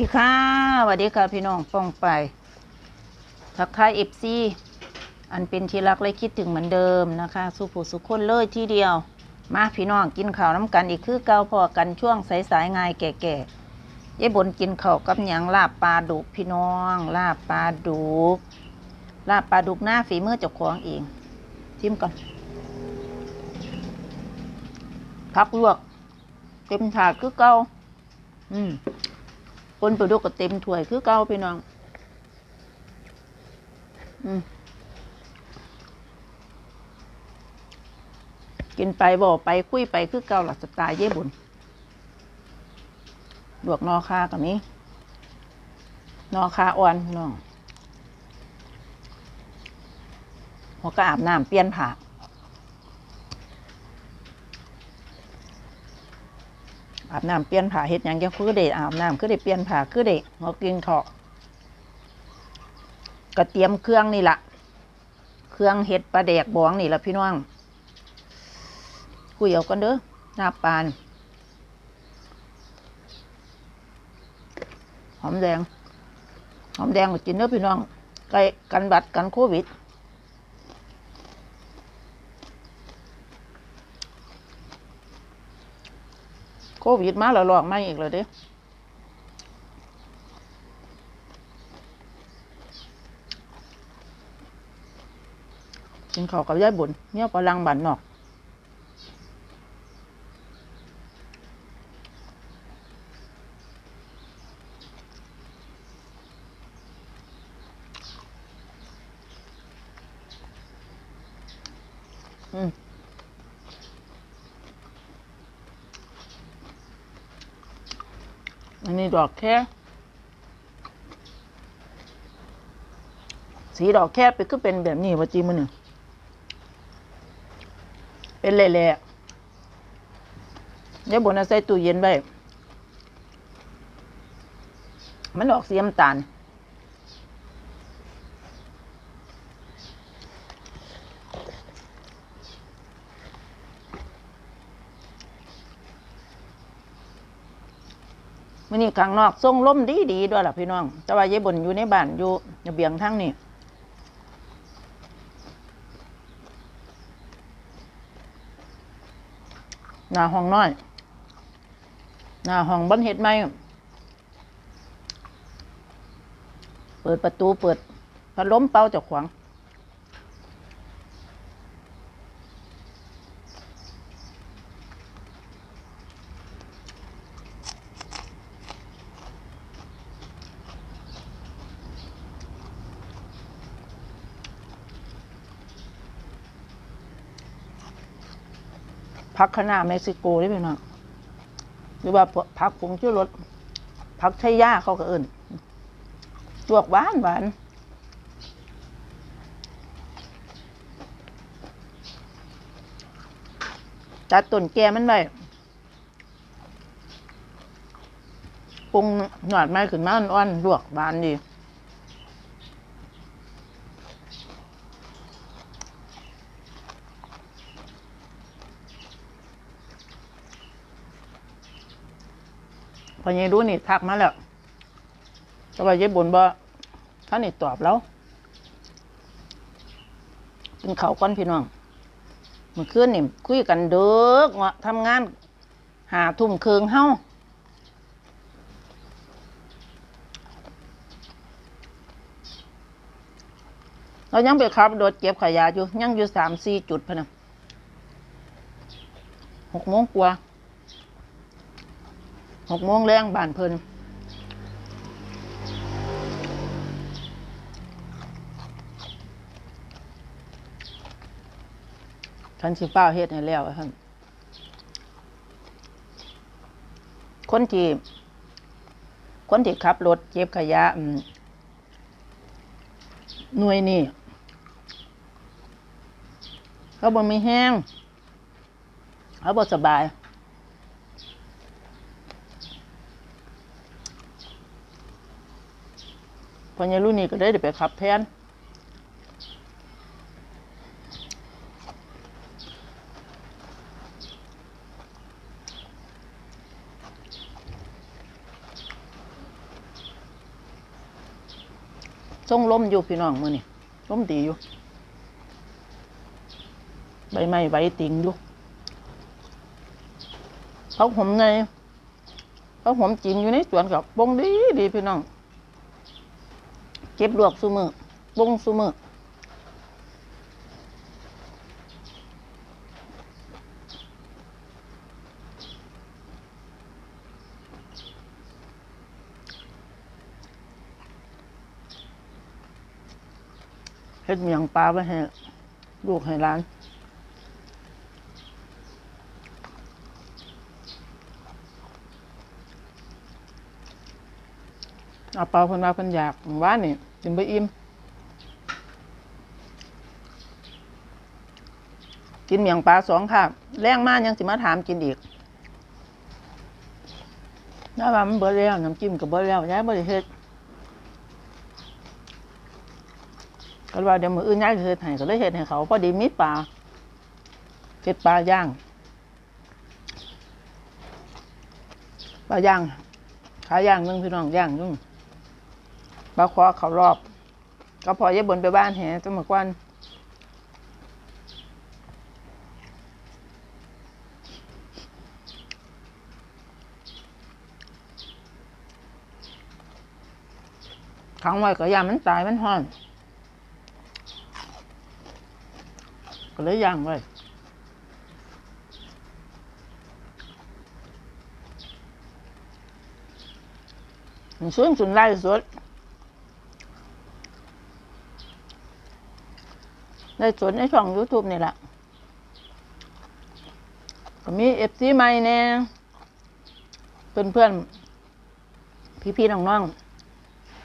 ดีค่ะสวัสดีค่ะพี่น้องป้องไปทักทายเอฟซีอันเป็นที่รักและคิดถึงเหมือนเดิมนะคะ สุผูสุคนเลยที่เดียว มาพี่น้องกินข้าวน้ำกันอีกคือเก่าพอกันช่วงสายสายงายแก่ๆยายบนกินข้าวกับหยังลาบปลาดุกพี่น้อง ลาบปลาดุก ลาบปลาดุกหน้าฝีมือเจ้าของเองชิมก่อนพักลวกเต็มถาดคือเก่าอืม ปนปลาดุกก็เต็มถ้วยคือเก่าพี่น้อง อืมกินไปบ่ไปคุยไปคือเก่าหลักสไตล์เย่บุญลวกนอคากับนี้นอคาอ่อนพี่น้องหัวก็อาบน้ำเปลี่ยนผ้า อาบน้ำเปลี่ยนผ้าเฮ็ดยังจังคือเด็อาบน้ำคือเด็เปลี่ยนผ้าคือเด็หัวกินเถาะก็เตรียมเครื่องนี่ละเครื่องเฮ็ดปลาแดกบองนี่ละพี่น้องคุยเอากันเด้อหน้าปาน หอมแดง หอมแดงกินเด้อพี่น้องไก่กันบัดกันโควิด ควิดมาแล้วหลอกมาอีกแล้วเด้กินข้าวกับยายบุญเนี่ยกำลังบันนอกอืม อันนี้ดอกแค่ สีดอกแค่ไปก็เป็นแบบนี้ว่าจีมันเนี่ยเป็นเละๆเดี๋ยวบนเอาใส่ตู้เย็นไว้มันออกสีน้ำตาล นี้ข้างนอกส่งลมดีดีด้วยล่ะพี่น้อง แต่ว่ายายบนอยู่ในบ้านอยู่ระเบียงทั้งนี่หน้าห้องน้อยหน้าห้องบันเห็ดไหมเปิดประตูเปิดพัดลมเป่าจากขวาง พักคณะเม็กซิโกได้พี่น้องหรือว่าพักผงชูรสพักไชย่าเขาก็เอิ่นลวกหวานหวานจัดต้นแกมันไว้ปรุงหนวดไม้ขึ้นมาอ่อนๆลวกหวานดี อยังรู้นี่ทักมาแล้วแต่ว่าเย็บบนบ่ท่านนี่ตอบแล้วกินเขาก้อนพี่น้องเมื่อคืนนี่คุยกันเด้อเงาะทำงาน หาทุ่มเคืองเฮ้าเรายังไปขับรถเก็บขยะอยู่ ยังอยู่สามสี่จุดพะนะหกโมงกว่า หกโมงแรงบ้านเพิ่นฉันสิเป้าเฮ็ดให้แล้วท่านคนที่คนที่ขับรถเก็บขยะหน่วยนี่เขาบ่มีแห้งเขาบ่สบาย พอยายรุ่นนี้ก็ได้ไปขับแทนคทรงล้มอยู่พี่น้องมือนี่ลมดีอยู่ ใบไม้ใบติงอยู่เขาผมในเขาผมจริงอยู่ในสวนกับบงดีดีพี่น้อง เก็บลวกซุมือบงซุมือเฮ็ดเมียงปลาไว้ให้ลูกให้ร้าน เอาเปล่าเพิ่นว่าเพิ่นอยากหมู่านนี่กินบ่อิ่มกินเมียงปลาสองค่ะ แรงมากยังสิมาถามกินอีกถ้าว่ามันเบิดแล้วน้ำจิ้มก็เบิดแล้วย้ายบ่ได้เฮ็ดก็ว่าเดี๋ยวมืออื่นย้ายสิเฮ็ดให้ก็เลยเฮ็ดให้เขาพอดีมีปลาเฮ็ดปลาย่างปลาย่าง ขาย่างหนึงพี่น้องย่างหนึง บาคว้าเขารอบ ก็พอย็บบนไปบ้านแหจะมากวันขังไว้ก็ยามันตายมันห่อนก็เลยย่างไว้มันส่วนสุนไล่สด ได้สวนในช่อง YouTube นี่แหละก็มีเอฟซีใหม่แน่เพื่อนเพื่อนพี่พี่ๆน้อง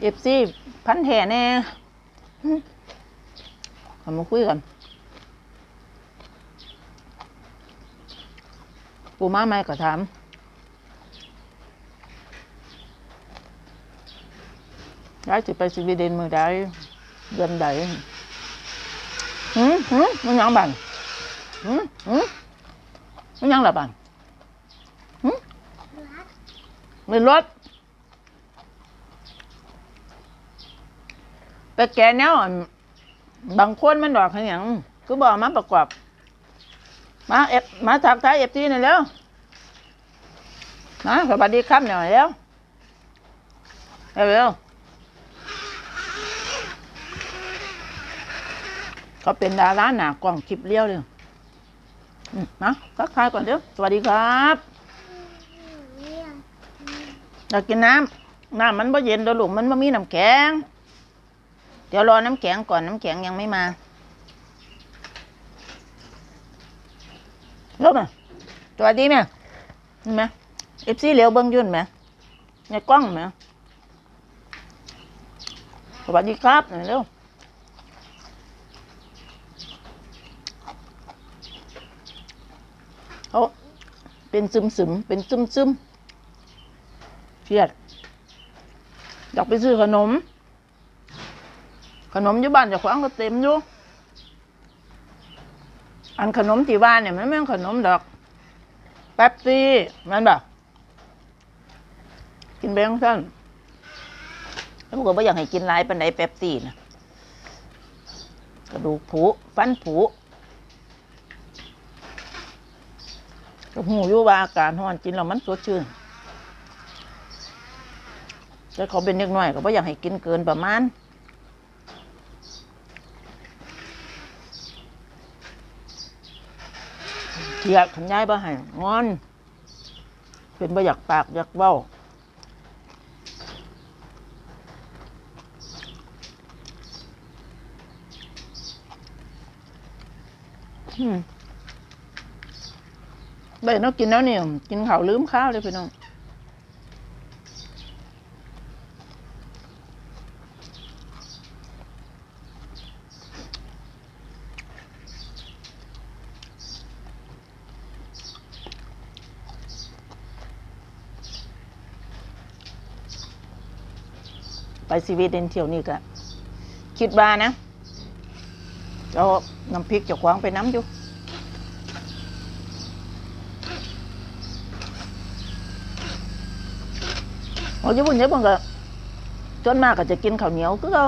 เอฟซีพันแห่แน่หึเอามาคุยกันปูมาไหมก็ถามย้ายสิไปสวีเดนมือใดเดือนใด หืมมันยังบันหืมหืมมันยังละบันหืมมีรถไปแกะแนวอันบางคนมันดอกขยันคือบอกมาประกอบ มาเอฟมาทักทายเอฟซีหน่อยเร็วนะสวัสดีครับหน่อยเร็วเร็ว เขาเป็นดาราหนากล้องคลิปเลี้ยวเลยนะทักทายก่อนเดี๋ยวสวัสดีครับอยากกินน้ำน้ำมันบ่เย็นเดี๋ยวลูกมันบ่มีน้ำแข็ง เดี๋ยวรอน้ำแข็งก่อนน้ำแข็งยังไม่มาลูกมาสวัสดีแม่เห็นไหมเอฟซีเหลียวเบิ้งยุ่นไหมในกล้องไหมสวัสดีครับหน่อยเร็ว เขาเป็นซึมซึมๆเป็นซึมซึมๆเครียด อยากไปซื้อขนม ขนมอยู่บ้านจะขวางก็เต็มอยู่อันขนมที่บ้านเนี่ยมันไม่ใช่ขนมดอก แป๊บซี่มันแบบกินแบงค์ท่านแล้วผมก็ไม่อยากให้กินหลายปันไดแป๊บซี่นะกระดูกผุฟันผุ ก็หูอยู่ว่าอากาศร้อนกินแล้วมันสดชื่นแต่เขาเป็นเด็กน้อยก็บ่อยากให้กินเกินประมาณเทียดขันย้ายบ่ให้งอนเป็นบ่อยากปากอยากเว้าอืม ได้เนาะกินแล้วเนี่ยกินข้าวลืมข้าวเลยพี่น้องไปสวีเดนเที่ยวนี่ก็คิดว่านะเอาน้ำพริกจะควางไปน้ำอยู่ เขาญี่ปุ่นญี่ปุ่นก็จนมากก็จะกินข้าวเหนียวก็เอา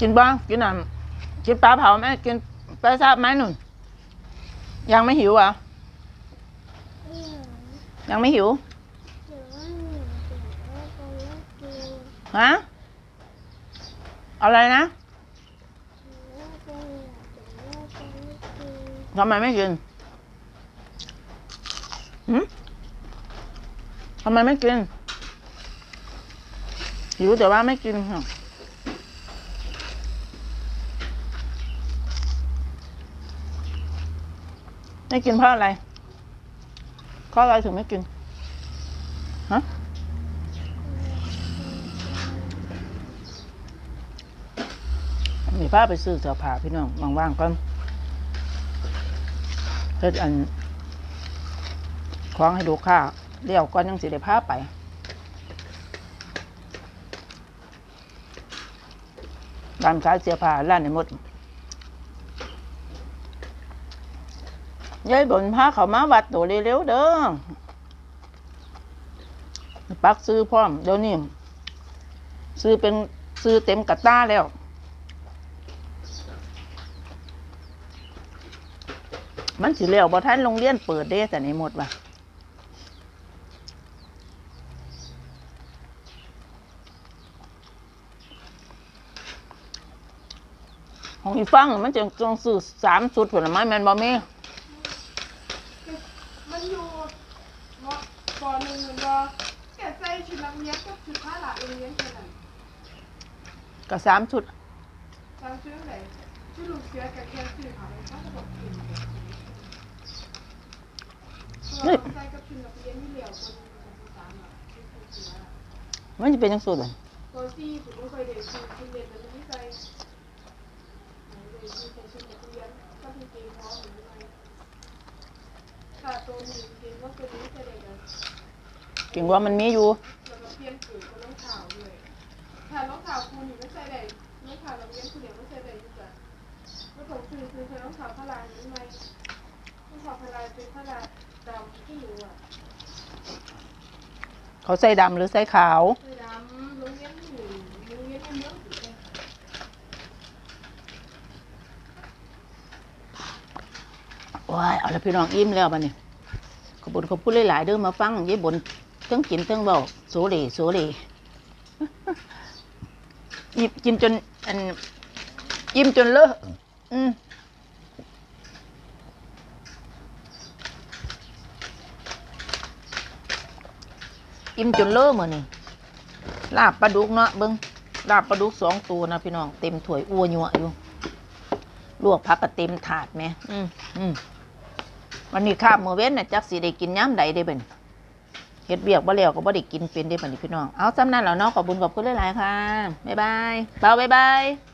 กินบ้างกินอ่ะกินปลาเผาไหมกินปลาซาบไหมหนุ่นยังไม่หิวอ่ะยังไม่หิว ฮะอะไรนะทำไมไม่กินหืมทำไมไม่กินหิวแต่ว่าไม่กินค่ะไม่กินเพราะอะไรเพราะอะไรถึงไม่กิน ฮะ มีผ้าไปซื้อเสื้อผ้าพี่น้องว่างๆก่อนเฮ็ดอันคล้องให้ดูค่าเดี๋ยวก่อนยังสิได้ผ้าไปร้านขายเสื้อผ้าร้านไหนหมดยายบนพาเขามาวัดตัวเร็วๆเด้อปักซื้อพร้อมเดี๋ยวนี้ซื้อเป็นซื้อเต็มกระต้าแล้ว มันสิแล้วบ่ท่านโรงเรียนเปิดเด้แต่ในหมดว่ะของอีฟังมันจะต้องซื้อสามชุดผลไม้แมนบ่มีมันอยู่มปหนึ่งเหมือนว่าแกใส่ชุดนักเรียนกับชุดผ้าหลาโรงเรียนแค่นั้นก็สามชุดตามชื่อไหน ชื่อลูกเสือกับแกสื่อหาอะไรก็บอกกินตัวใส่กับชุดนักเรียนนี่เหลียวคนคนสามอะชุดลูกเสือมันจะเป็นยังสุดเลยตัวที่ผมไม่คยเด็กชุดชุดเรียนมันจะไม่ใส่เด็กชุดใส่ชุดนักเรียนก็มีเกงพร้อมหรือไม่ค่ะตัวหนึ่งเกงก็ตัวนี้จะเด็กอะเก่งว่ามันมีอยู่แล้วก็เลี่ยนผืนก็รองเท้าวยถ้ารอยู่ไม่ใช่ได้รองเท้านักเรียนคูเดียวไม่ใช่ได้อยู่จ้ะ ไม่ต้องซื้อซื้อใช้รองเท้าพลายหรือไม่รองเท้าพลายเป็นพลายดำที่อยู่อะเขาใส่ดำหรือใส่ขาวใส่ดำโรงเรียนที่อยู่โรงเรียนในเมืองอยู่จ้ะว้ายเอาละพี่น้องอิ่มแล้วบัดนี้ขอบคุญขอบคุณหลายๆเด้อมาฟังยายบนเทั้งกินเทั้งเบาโสเลโสเลอิ่มกินจนอันอิ่มจนเลอะ อืมอิ่มจนเลอะมื้อนี่ลาบปลาดุกเนาะเบิ่งลาบปลาดุกสองตัวนะพี่น้องเต็มถ้วยอ้วยัวอยู่ลวกผักก็เต็มถาดแหมอืมอืมวันนี้ข้ามมือเว้นนะจักสิได้กินย้ำใดได้เป็นเฮ็ดเบียกบ่แล้วก็บ่ได้กินเป็นได้บัดนี้พี่น้อง เอาซ้ำนั้นแล้วเนาะขอบคุญขอบคุณหลายๆค่ะ บ๊ายบายเปล่าบ๊ายบาย